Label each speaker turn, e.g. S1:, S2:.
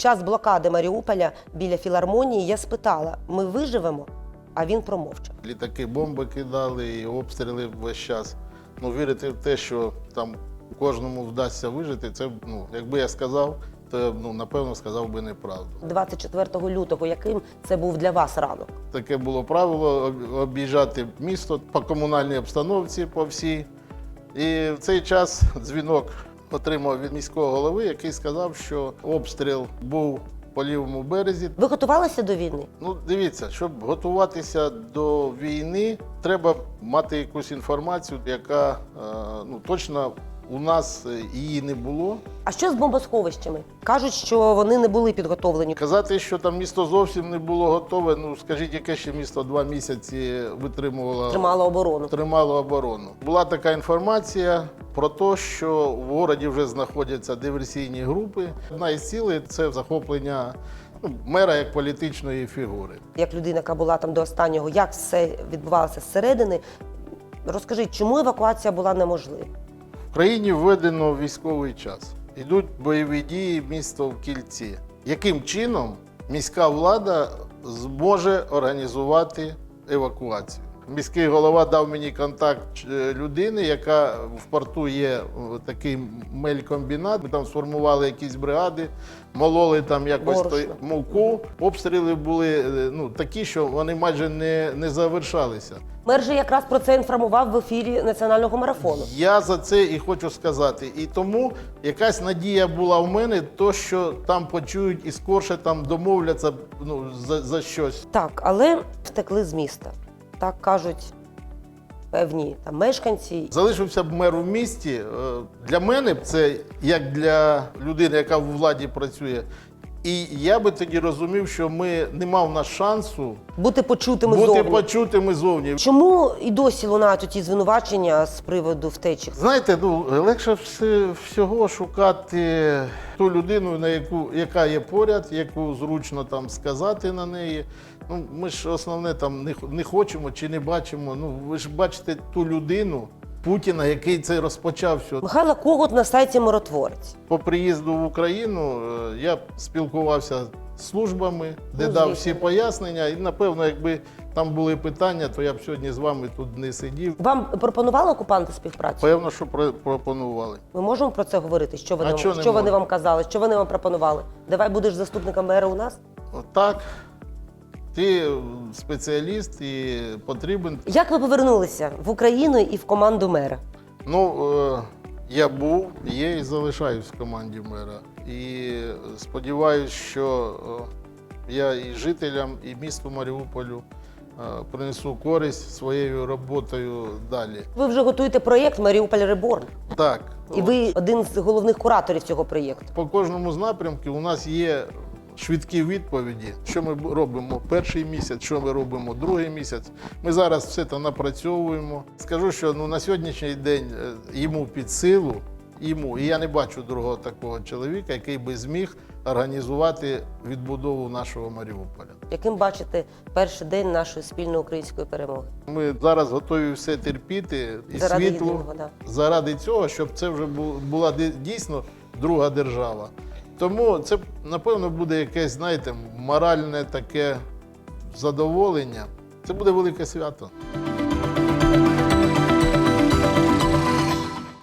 S1: час блокади Маріуполя біля філармонії я спитала: ми виживемо? А він промовчав.
S2: Літаки бомби кидали і обстріли весь час. Ну, вірити в те, що там кожному вдасться вижити, це ну, якби я сказав, то я, ну, напевно сказав би неправду.
S1: 24 лютого, яким це був для вас ранок?
S2: Таке було правило об- об'їжджати місто по комунальній обстановці по всій. І в цей час дзвінок отримав від міського голови, який сказав, що обстріл був по лівому березі.
S1: Ви готувалися до війни?
S2: Ну, дивіться, щоб готуватися до війни, треба мати якусь інформацію, яка е, ну, точно у нас е, її не було.
S1: А що з бомбосховищами? Кажуть, що вони не були підготовлені.
S2: Казати, що там місто зовсім не було готове. Ну скажіть, яке ще місто два місяці витримувало
S1: Тримало оборону.
S2: тримало оборону. Була така інформація про те, що в городі вже знаходяться диверсійні групи. Одна із цілей це захоплення ну, мера як політичної фігури.
S1: Як людина, яка була там до останнього, як все відбувалося зсередини? Розкажіть, чому евакуація була неможлива?
S2: Країні введено військовий час. Йдуть бойові дії, місто в кільці. Яким чином міська влада зможе організувати евакуацію? Міський голова дав мені контакт е, людини, яка в порту є е, такий мелькомбінат. Ми там сформували якісь бригади, мололи там якось той муку. Обстріли були е, ну, такі, що вони майже не, не завершалися.
S1: Мер же якраз про це інформував в ефірі національного марафону.
S2: Я за це і хочу сказати. І тому якась надія була в мене, то що там почують і скорше там домовляться ну, за, за щось.
S1: Так, але втекли з міста. Так кажуть певні там мешканці.
S2: Залишився б мер у місті. Е, Для мене це як для людини, яка в владі працює. І я би тоді розумів, що ми не мав на шансу
S1: Бути почутими
S2: бути
S1: зовні.
S2: почутими зовні.
S1: Чому і досі лунають ті звинувачення з приводу втечі?
S2: Знаєте, ну легше все, всього шукати ту людину, на яку яка є поряд, яку зручно там сказати на неї. Ну ми ж основне там не, не хочемо чи не бачимо. Ну ви ж бачите ту людину Путіна, який це розпочав все.
S1: Михайло Когут на сайті Миротворець.
S2: По приїзду в Україну е, я спілкувався з службами, де
S1: Ну,
S2: дав всі пояснення. І напевно, якби там були питання, то я б сьогодні з вами тут не сидів.
S1: Вам пропонували окупанти співпрацю?
S2: Певно, що про- пропонували.
S1: Ми можемо про це говорити? Що вони,
S2: А
S1: вам, що вони вам казали? Що вони вам пропонували? Давай будеш заступником мера у нас?
S2: Так, ти спеціаліст і потрібен.
S1: Як ви повернулися в Україну і в команду мера?
S2: Ну, е, я був, є і залишаюсь в команді мера. І сподіваюся, що е, я і жителям, і місту Маріуполю е, принесу користь своєю роботою далі.
S1: Ви вже готуєте проєкт Маріуполь Реборн.
S2: Так,
S1: І ви один з головних кураторів цього проєкту.
S2: по кожному з напрямків у нас є швидкі відповіді, що ми робимо перший місяць, що ми робимо другий місяць. Ми зараз все це напрацьовуємо. Скажу, що ну, на сьогоднішній день е, йому під силу, йому, і я не бачу другого такого чоловіка, який би зміг організувати відбудову нашого Маріуполя.
S1: Яким бачите перший день нашої спільної української перемоги?
S2: Ми зараз готові все терпіти і
S1: Заради
S2: світло
S1: єдиного, да.
S2: заради цього, щоб це вже бу- була дійсно друга держава. Тому це напевно буде якесь, знаєте, моральне таке задоволення. Це буде велике свято.